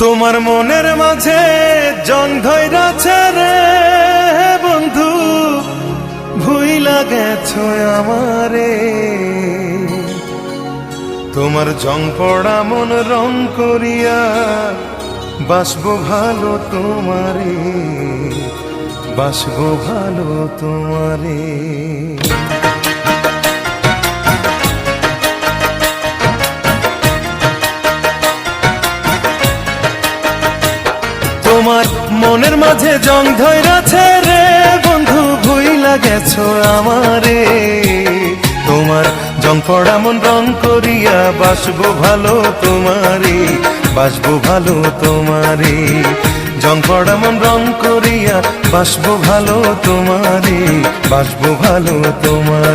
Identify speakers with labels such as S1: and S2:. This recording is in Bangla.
S1: তোমার মনের মাঝে জং ধৈরাছে রে বন্ধু, ভুইলা গেছো আমারে। তোমার জং পড়া মন রং করিয়া বাসবো ভালো তোমারে, বাসবো ভালো তোমারে। তোমার মনের মাঝে জং ধৈরাছে রে, বন্ধু ভুইলা গেছো আমারে। তোমার জং পড়া মন রং করিয়া বাসবো ভালো তোমারে, বাসবো ভালো তোমারে। জং পড়া মন রং করিয়া বাসবো ভালো তোমারে, বাসবো ভালো তোমার।